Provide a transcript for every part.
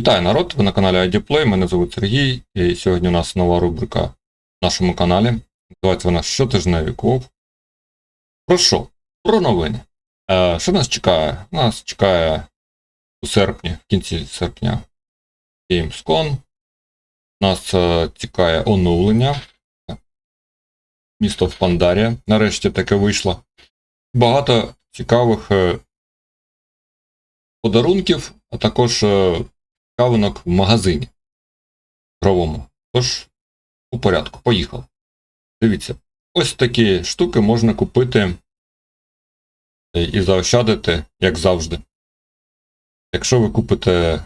Вітаю народ! Ви на каналі IDPlay, мене звуть Сергій, і сьогодні у нас нова рубрика в нашому каналі. Називається вона Щотижневі кооп. Про що? Про новини. Е, що нас чекає? Нас чекає у серпні, в кінці серпня Gamescom. Нас е, чекає оновлення. Місто в Пандарія. Нарешті таке вийшло. Багато цікавих е, подарунків, а також цікавинок в магазині ігровому. Тож, у порядку, поїхав. Дивіться, ось такі штуки можна купити е, і заощадити, як завжди. Якщо ви купите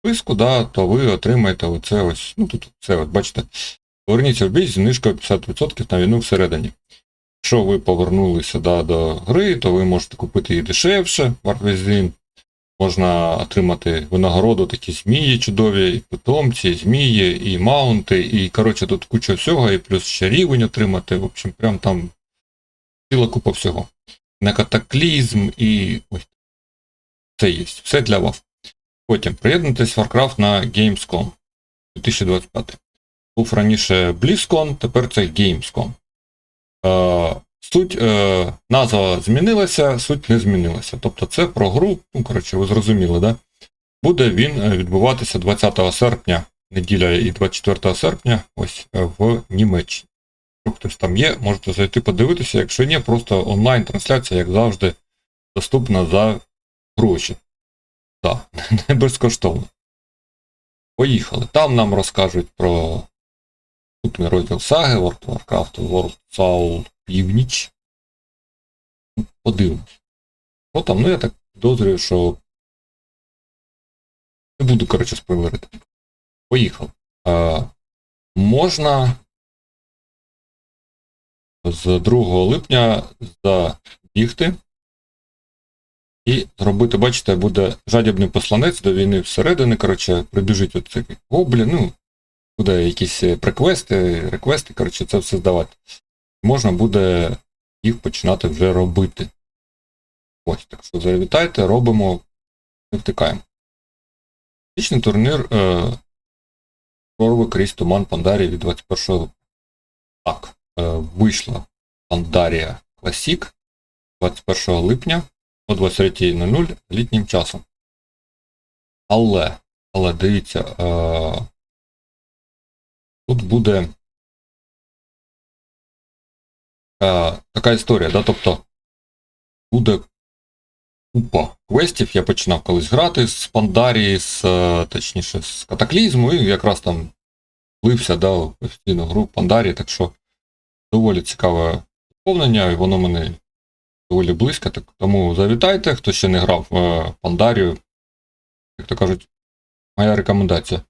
списку, да, то ви отримаєте оце ось, ну тут це, от, бачите, поверніться в бій з знижкою 50% на війну всередині. Якщо ви повернулися да, до гри, то ви можете купити її дешевше, Варвезін. Можна отримати винагороду, такі змії чудові, і питомці, і змії, і маунти, і, коротше, тут куча всього, і плюс ще рівень отримати. В общем, прям там ціла купа всього. На катаклізм і ось це є. Все для вас. Потім приєднуйтесь Warcraft на Gamescom 2025. Був раніше BlizzCon, тепер це Gamescom. Суть, е, назва змінилася, суть не змінилася. Тобто це про гру, ну, коротше, ви зрозуміли, да? Буде він е, відбуватися 20 серпня, неділя і 24 серпня, ось е, в Німеччині. Якщо хтось там є, можете зайти подивитися, якщо ні, просто онлайн-трансляція, як завжди, доступна за гроші. Так, не безкоштовно. Поїхали. Там нам розкажуть про наступний розділ саги World Warcraft, World Soul Північ. Ну, Подивимось. Що там, ну я так підозрюю, що. Не буду, коротше, спойлерити. Поїхав. А, можна з 2 липня забігти і зробити, бачите, буде жадібний посланець до війни всередини, коротше, прибіжить оцей гоблін, ну, буде якісь приквести, реквести, коротше, це все здавати. Можна буде їх починати вже робити. Ось, так що завітайте, робимо, не втикаємо. Фізичний турнір е, Прорви крізь туман Пандарія від 21 липня. Так, е, вийшла Пандарія Classic 21 липня о 23.00 літнім часом. Але, але дивіться, е, тут буде е, така історія, да, тобто буде купа квестів. Я починав колись грати з Пандарії, з, е, точніше, з катаклізму, і якраз там влився да, в постійну гру Пандарії, так що доволі цікаве доповнення, і воно мене доволі близько, так, тому завітайте, хто ще не грав в Пандарію. Як то кажуть, моя рекомендація.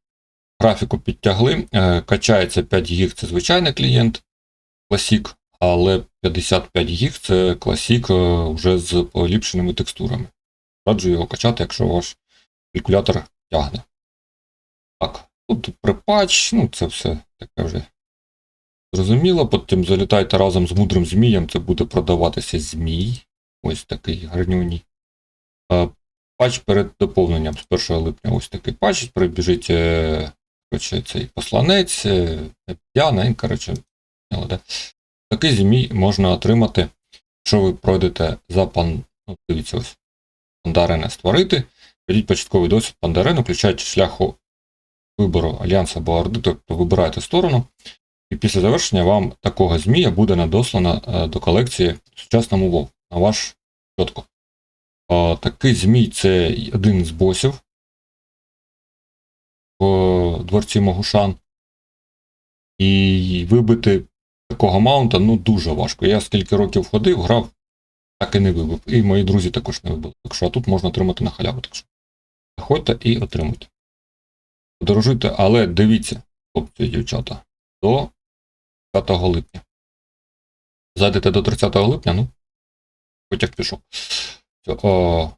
Графіку підтягли, е, качається 5 гіг це звичайний клієнт Classic, але 55 гіг це е, вже з поліпшеними текстурами. Раджу його качати, якщо ваш калькулятор тягне. Так, тут припач, ну це все таке вже зрозуміло. Потім залітайте разом з мудрим змієм, це буде продаватися змій. Ось такий гарнюній. Е, Патч перед доповненням з 1 липня ось такий патч, прибіжить е, коротше, цей посланець, Яна, і, коротше, да? Такий змій можна отримати, якщо ви пройдете за пан. Ну, дивіться, ось пандарене створити. Ведіть початковий досвід пандарену, включаючи шляху вибору Альянсу або Орди, тобто вибираєте сторону. І після завершення вам такого змія буде надослано е, до колекції сучасному WoW на ваш чітко. Такий змій це один з босів в дворці Могушан. І вибити такого маунта ну дуже важко. Я скільки років ходив, грав, так і не вибив. І мої друзі також не вибили. Так що а тут можна отримати на халяву. Так що заходьте і отримуйте. Подорожуйте, але дивіться, хлопці і дівчата, до 30 липня. Зайдете до 30 липня, ну, потяг пішов. О,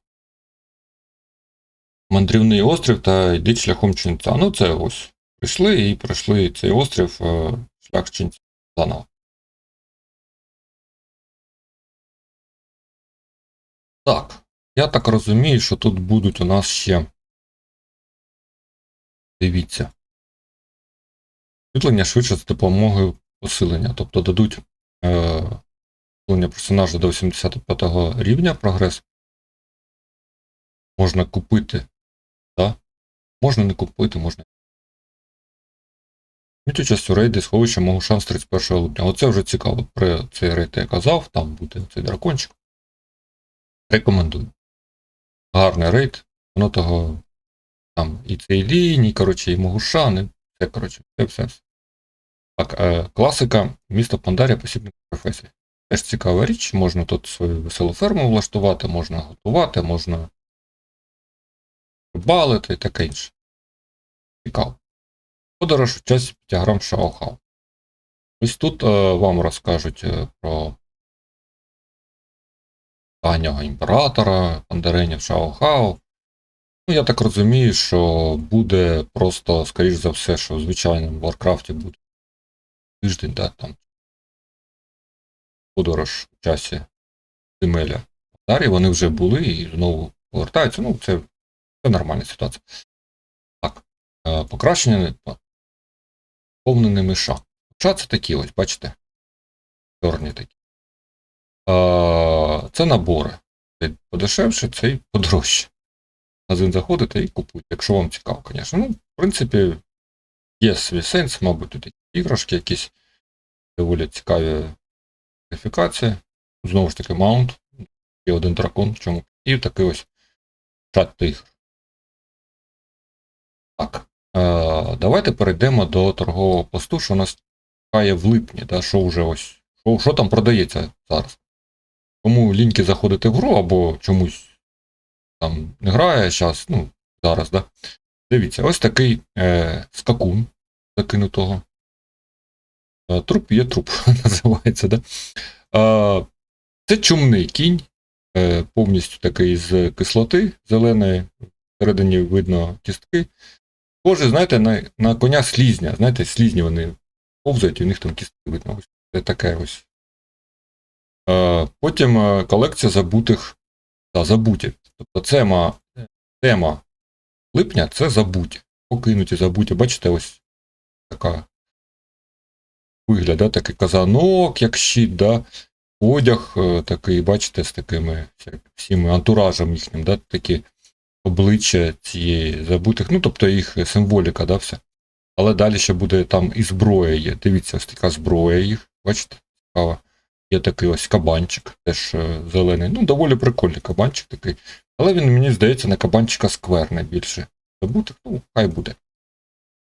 мандрівний острів та йдіть шляхом ченця. Ну, це ось. Прийшли і пройшли цей острів, е, шлях ченця заново. Так. Я так розумію, що тут будуть у нас ще. Дивіться. Освітлення швидше з допомогою посилення. Тобто дадуть е, персонажа до 85 рівня прогрес. Можна купити. Да? Можна не купити, можна. Візьміть участь у рейді сховища Могушан з 31 липня. Оце вже цікаво. Про цей рейд я казав, там буде цей дракончик. Рекомендую. Гарний рейд. Воно того там і цей ліній, коротше, і Могушан, і все, коротше, все, все. Так, е, класика, місто Пандарія, посібник професій. Теж цікава річ, можна тут свою веселу ферму влаштувати, можна готувати, можна балити і таке інше. Цікаво. Подорож в часі п'ятиграм Шаохау. Ось тут е, вам розкажуть е, про останнього імператора, пандаринів Шаохау. Ну, я так розумію, що буде просто, скоріш за все, що в звичайному Варкрафті буде тиждень, да, там подорож в часі земеля Дарі, вони вже були і знову повертаються. Ну, це, це нормальна ситуація. Так, е, покращення повнений миша. Миша це такі ось, бачите? Чорні такі. Це набори. Цей подешевше, цей подорожче. Магазин заходите і купуєте, якщо вам цікаво, звісно. Ну, в принципі, є свій сенс, мабуть, тут іграшки якісь доволі цікаві графікації. Знову ж таки, маунт. Є один дракон, в чому. І такий ось чат тигр. Так. Е, давайте перейдемо до торгового посту, що у нас чекає в липні, да, що вже ось. Що, що там продається зараз? Кому ліньки заходити в гру або чомусь там не грає зараз, ну, зараз, да. Дивіться, ось такий е, скакун закинутого. Е, Труп є труп, називається, да? Е, Це чумний кінь, е, повністю такий з кислоти зеленої, всередині видно кістки. Схоже, знаєте, на, на коня слізня. Знаєте, слізні вони повзають, і в них там кістки видно. Ось це таке ось. Е, Потім е, колекція забутих та забуті. Тобто тема, тема липня це забуті. Покинуті забуті. Бачите, ось така вигляд, да? такий казанок, як щит, да? одяг е, такий, бачите, з такими всіми антуражем їхнім, да? такі обличчя цієї забутих, ну тобто їх символіка, да, все. Але далі ще буде там і зброя є. Дивіться, ось така зброя їх, бачите, цікава. Є такий ось кабанчик, теж е, зелений. Ну, доволі прикольний кабанчик такий. Але він, мені здається, на кабанчика скверне більше. Забутих, ну, хай буде.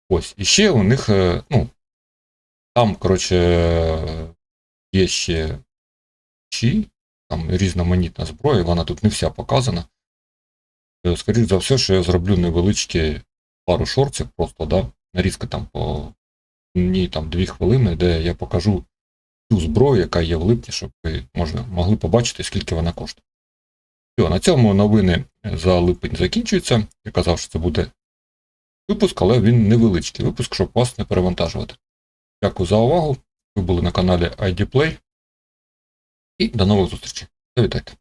Ось. І ще у них, е, ну, там, коротше, е, є ще чи, там різноманітна зброя, вона тут не вся показана. Скоріше за все, що я зроблю невеличкі пару шортів, просто, да, нарізка там по ні, там 2 хвилини, де я покажу ту зброю, яка є в липні, щоб ви можна, могли побачити, скільки вона коштує. Все, на цьому новини за липень закінчуються. Я казав, що це буде випуск, але він невеличкий випуск, щоб вас не перевантажувати. Дякую за увагу. Ви були на каналі IDPlay І до нових зустрічей. Завітайте.